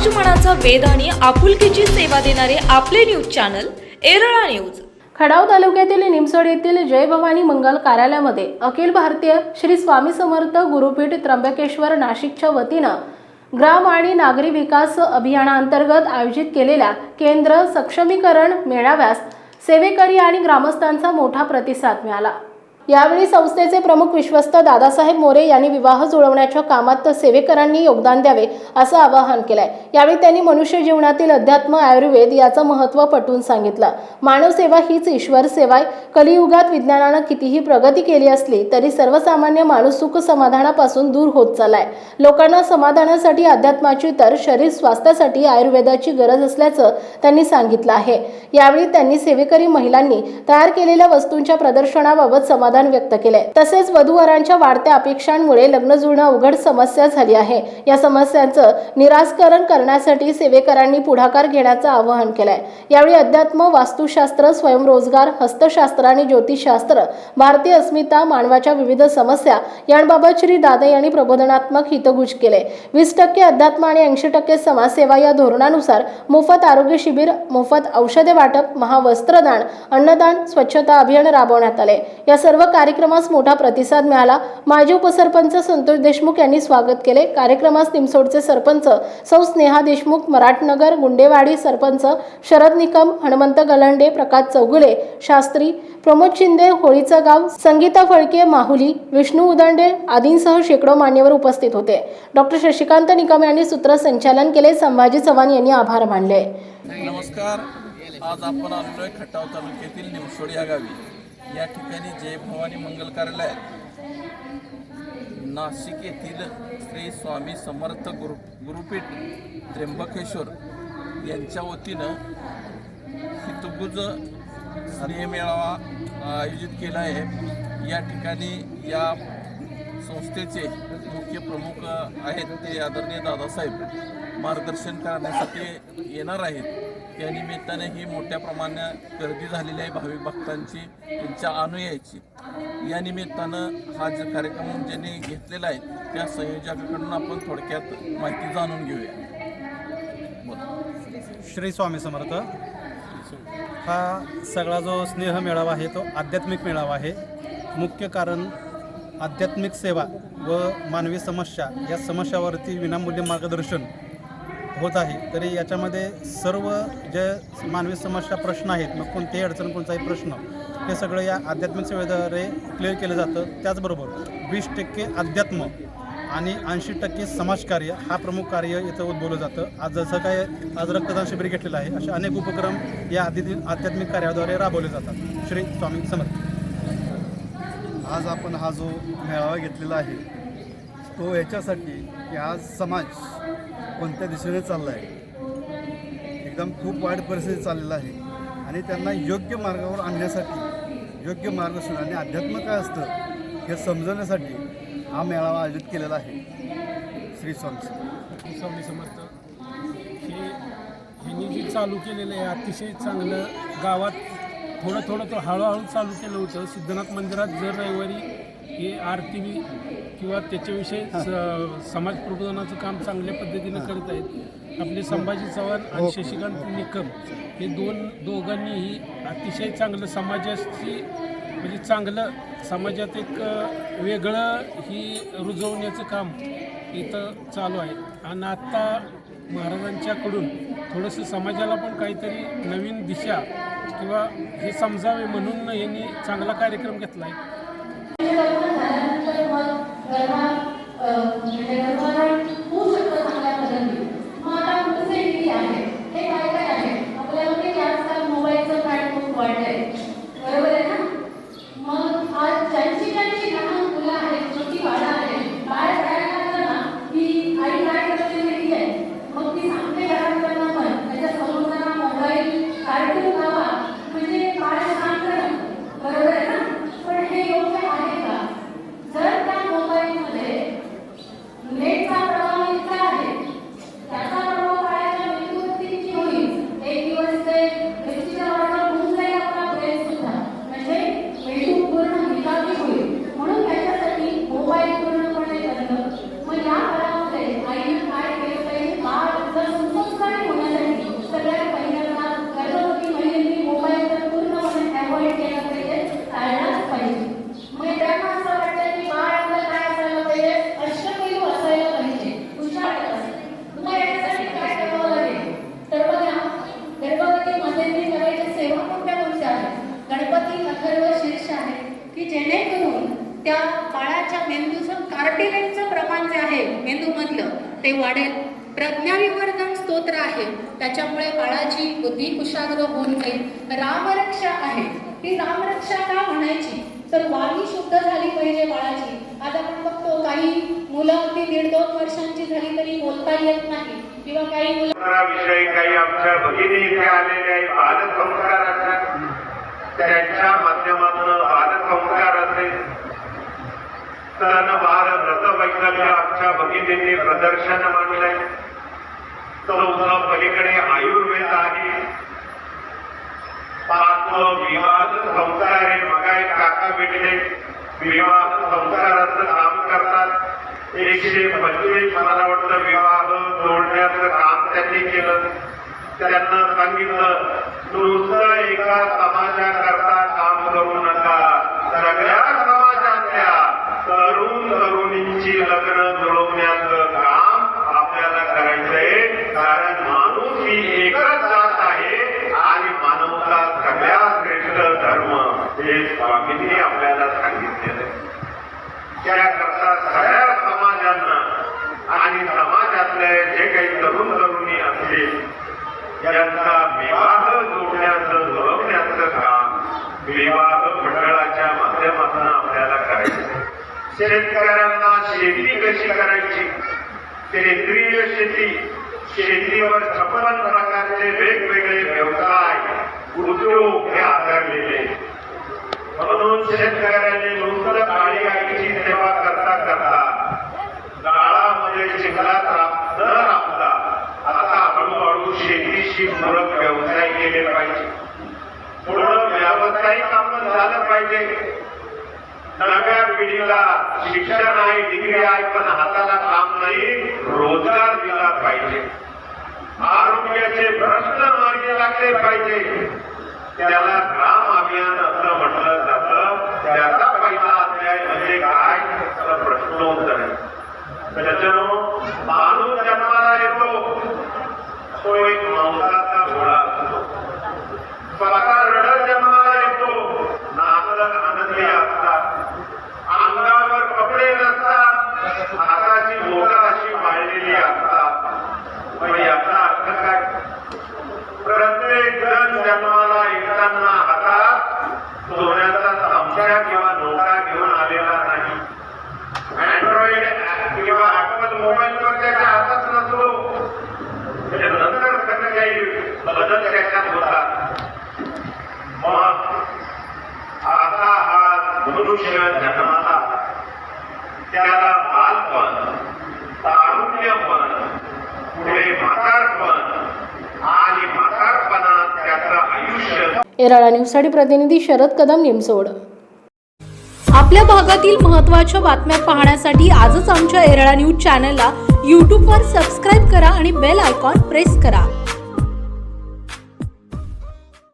समाजमनाचा वेध आणि आपुलकीची सेवा देणारे आपले न्यूज चॅनल एरळा न्यूज. खडाव तालुक्यातील निमसोड येथील जय भवानी मंगल कार्यालयामध्ये अखिल भारतीय श्री स्वामी समर्थ गुरुपीठ त्र्यंबकेश्वर नाशिकच्या वतीनं ग्राम आणि नागरी विकास अभियानांतर्गत आयोजित केलेल्या केंद्र सक्षमीकरण मेळाव्यास सेवेकरी आणि ग्रामस्थांचा मोठा प्रतिसाद मिळाला. यावेळी संस्थेचे प्रमुख विश्वस्त दादासाहेब मोरे यांनी विवाह जुळवण्याच्या कामात सेवेकरांनी योगदान द्यावे असं आवाहन केलंय. यावेळी त्यांनी मनुष्य जीवनातील अध्यात्म आयुर्वेद याचं महत्त्व पटवून सांगितलं. मानव सेवा हीच ईश्वर सेवा आहे कलियुगात विज्ञानानं कितीही प्रगती केली असली तरी सर्वसामान्य माणूस सुख समाधानापासून दूर होत चाललाय. लोकांना समाधानासाठी अध्यात्माची तर शरीर स्वास्थ्यासाठी आयुर्वेदाची गरज असल्याचं त्यांनी सांगितलं आहे. यावेळी त्यांनी सेवेकरी महिलांनी तयार केलेल्या वस्तूंच्या प्रदर्शनाबाबत समाधान समाधान व्यक्त केले तसेच वधूवरांच्या वाढत्या अपेक्षांमुळे लग्न जुळणं अवघड समस्या झाली आहे. या समस्यांचं निराकरण करण्यासाठी सेवेकरांनी पुढाकार घेण्याचं आवाहन केलंय. यावेळी अध्यात्म वास्तुशास्त्र स्वयंरोजगार हस्तशास्त्र आणि ज्योतिषशास्त्र भारतीय अस्मिता मानवाच्या विविध समस्या यांबाबत श्री दादे यांनी प्रबोधनात्मक हितगुज केले. वीस टक्के अध्यात्म आणि ऐंशी टक्के समाजसेवा या धोरणानुसार मोफत आरोग्य शिबिर मोफत औषधे वाटप महावस्त्रदान अन्नदान स्वच्छता अभियान राबवण्यात आले. या सर्व कार्यक्रमास मोठा प्रतिसाद मिळाला. माजी उपसरपंच संतोष देशमुख यांनी स्वागत केले. कार्यक्रमास निमसोडचे सरपंच सौ स्नेहा देशमुख मराठनगर गुंडेवाडी सरपंच शरद निकम हनुमंत गलंडे प्रकाश चौगुले शास्त्री प्रमोद शिंदे होळीचं गाव संगीता फळके माहुली विष्णू उदंडे आदींसह शेकडो मान्यवर उपस्थित होते. डॉक्टर शशिकांत निकम यांनी सूत्रसंचालन केले. संभाजी चव्हाण यांनी आभार मानले. नमस्कार. आज आपण आलोय खटाव तालुक्यातील निमसोड या गावी. या ठिकाणी जय भवानी मंगल कार्यालय. नाशिक येथील श्री स्वामी समर्थ गुरु गुरुपीठ त्र्यंबकेश्वर यांच्या वतीनं हितगुज स्नेहमेळावा आयोजित केला आहे. या ठिकाणी या संस्थेचे मुख्य प्रमुख आहेत ते आदरणीय दादासाहेब. मार्गदर्शन करण्यासाठी येणार आहेत. त्या निमित्ताने ही मोठ्या प्रमाणात गर्दी झालेली आहे भाविक भक्तांची. त्यांच्या अनुयायाची. या निमित्तानं हा जो कार्यक्रम ज्यांनी घेतलेला आहे त्या संयोजकाकडून आपण थोडक्यात माहिती जाणून घेऊया. श्री स्वामी समर्थ. हा सगळा जो स्नेह मेळावा आहे तो आध्यात्मिक मेळावा आहे. मुख्य कारण आध्यात्मिक सेवा व मानवी समस्या या समस्यावरती विनामूल्य मार्गदर्शन होत आहे. तरी याच्यामध्ये सर्व जे मानवी समस्या प्रश्न आहेत मग कोणतेही अडचण कोणताही प्रश्न हे सगळं या आध्यात्मिक सेवेद्वारे क्लिअर केलं जातं. त्याचबरोबर वीस टक्के अध्यात्म आणि ऐंशी टक्के समाजकार्य हा प्रमुख कार्य इथं उद्भवलं जातं. आज जसं काय आज रक्तदान शिबिर घेतलेलं आहे असे अनेक उपक्रम या आधी आध्यात्मिक कार्याद्वारे राबवले जातात. श्री स्वामी समर्थ. आज आपण हा जो मेळावा घेतलेला आहे तो याच्यासाठी की आज समाज कोणत्या दिशेने चालला आहे एकदम खूप वाईट परिस्थिती चाललेला आहे आणि त्यांना योग्य मार्गावर आणण्यासाठी योग्य मार्गदर्शन आणि अध्यात्म काय असतं हे समजवण्यासाठी हा मेळावा आयोजित केलेला आहे. श्री स्वामी श्री स्वामी समर्थ. हे ह्यांनी जे चालू केलेलं आहे अतिशय चांगलं गावात थोडं थोडं तो हळूहळू चालू केलं होतं. सिद्धनाथ मंदिरात जर रविवारी हे आरती किंवा त्याच्याविषयी स- समाज प्रबोधनाचं काम चांगल्या पद्धतीनं करत आहेत. आपले संभाजी चव्हाण आणि शशिकांत निकम हे दोन दोघांनीही अतिशय चांगलं समाजाची म्हणजे चांगलं समाजात एक अ, वेगळं ही रुजवण्याचं काम इथं चालू आहे. आणि आत्ता महाराजांच्याकडून थोडंसं समाजाला पण काहीतरी नवीन दिशा किंवा हे समजावे म्हणून यांनी चांगला कार्यक्रम घेतला आहे बरोबर आहे ना मग आज ज्यांची ज्यांची लहान मुलं आहेत छोटी बाळं आहेत बाहेर खेळायला लागलं ना की आई काय करते माहिती आहे मग ती सांगते घरातल्यांना पण त्याच्यासमोर जरा मोबाईल कार्टून लावा म्हणजे बाळ शांत राहतं बरोबर आहे ना पण हे मेंदूचं कार्टिलेजचं प्रमाण जे आहे मेंदूमधलं ते वाढेल. प्रज्ञाविवर्धन स्तोत्र आहे. त्याच्यामुळे बाळाची बुद्धी कुशाग्र होऊन जाईल. रामरक्षा आहे. ती रामरक्षा का म्हणायची? तर वाणी शुद्ध झाली पाहिजे बाळाची आज आपण बघतो काही मुलं अगदी दीड दोन वर्षांची झाली तरी बोलता येत नाही. किंवा काही मुलं विषयी काही आमच्या भगिनी इथे आलेल्या आहेत. बालसंस्काराच्या त्यांच्या माध्यमातून बालसंस्कार असेल. सण बाल व्रत वैकल्य आमच्या भगिनींनी प्रदर्शन मांडलंय. चौथं पलीकडे आयुर्वेद आहे. पाचवं विवाह संस्कार आहे. बघा एक काका भेटले. विवाह संस्काराचं काम करतात. एकशे पंचवीस मला वाटतं विवाह जोडण्याचं काम त्यांनी केलं. त्यांना सांगितलं नुसतं एका समाजात हे स्वामींनी आपल्याला सांगितलेलं आहे. त्याकरता सगळ्या समाजांना आणि समाजातले जे काही तरुण तरुणी असतील यांचा विवाह जोडण्याचं जुळवण्याचं काम विवाह मंडळाच्या माध्यमातून आपल्याला करायचं शेतकऱ्यांना शेती कशी करायची? सेंद्रिय शेती शेतीवर छप्पन प्रकारचे वेगवेगळे व्यवसाय उद्योग हे आधारलेले आहेत. म्हणून शेतकऱ्यांनी नुसतं काळी आईची सेवा करता करता गाळामध्ये म्हणजे चिखलात राब- न राबता आता हळूहळू शेतीशी पूरक व्यवसाय केले पाहिजे. पूर्ण व्यावसायिक आपण झालं पाहिजे. नव्या पिढीला शिक्षण आहे डिग्री आहे पण हाताला काम नाही रोजगार दिला पाहिजे. आरोग्याचे प्रश्न मार्गी लागले पाहिजे. त्याला ग्राम अभियान असं म्हटलं त्याचा पहिला अध्याय म्हणजे काय तर प्रश्नोत्तर आहे. त्याच्यानं माणूस जन्माला येतो तो एक मांसाचा घोडा असतो स्वतः रडत जन्माला येतो नातक आनंदी असतात अंगावर कपडे नसतात हाताची मोठा अशी वाढलेली असतात पण याचा अर्थ काय प्रत्येक जण जन्माला येताना हातात सोन्याचा तांब्या किंवा नोटा घेऊन आलेला नाही अँड्रॉइड किंवा ऍपल मोबाईल तर त्याच्या हातात नसतो म्हणजे नंतर सगळं काही बदल त्याच्यात होतात मग आता हा मनुष्य जन्माला त्याला बालपण तारुण्यपण पुढे म्हातारपण आणि म्हातारपणा त्याचं आयुष्य एराळा न्यूजसाठी प्रतिनिधी शरद कदम निमसोड. आपल्या भागातील महत्त्वाच्या बातम्या पाहण्यासाठी आजच आमच्या एरळा न्यूज चॅनलला यूट्यूबवर सबस्क्राईब करा आणि बेल आयकॉन प्रेस करा.